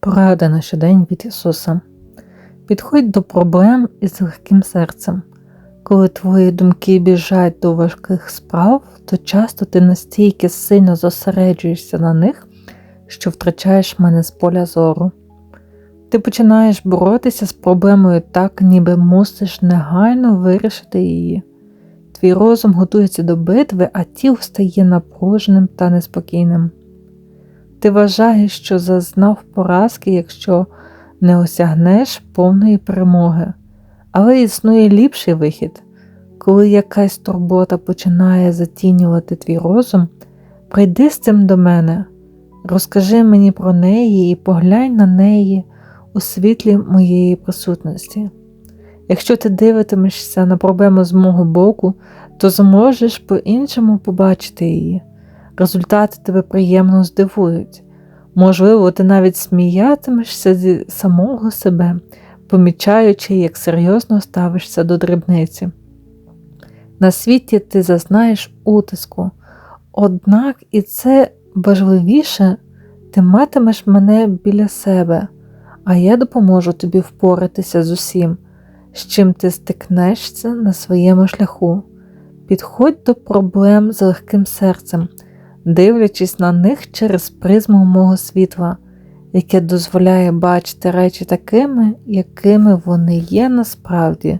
Порада на щодень від Ісуса. Підходь до проблем із легким серцем. Коли твої думки біжать до важких справ, то часто ти настільки сильно зосереджуєшся на них, що втрачаєш мене з поля зору. Ти починаєш боротися з проблемою так, ніби мусиш негайно вирішити її. Твій розум готується до битви, а тіло стає напруженим та неспокійним. Ти вважаєш, що зазнав поразки, якщо не осягнеш повної перемоги, але існує ліпший вихід. Коли якась турбота починає затінювати твій розум, прийди з цим до мене, розкажи мені про неї і поглянь на неї у світлі моєї присутності. Якщо ти дивитимешся на проблему з мого боку, то зможеш по-іншому побачити її. Результати тебе приємно здивують. Можливо, ти навіть сміятимешся зі самого себе, помічаючи, як серйозно ставишся до дрібниці. На світі ти зазнаєш утиску, однак і це важливіше, ти матимеш мене біля себе, а я допоможу тобі впоратися з усім, з чим ти стикнешся на своєму шляху. Підходь до проблем з легким серцем, дивлячись на них через призму мого світла, яке дозволяє бачити речі такими, якими вони є насправді.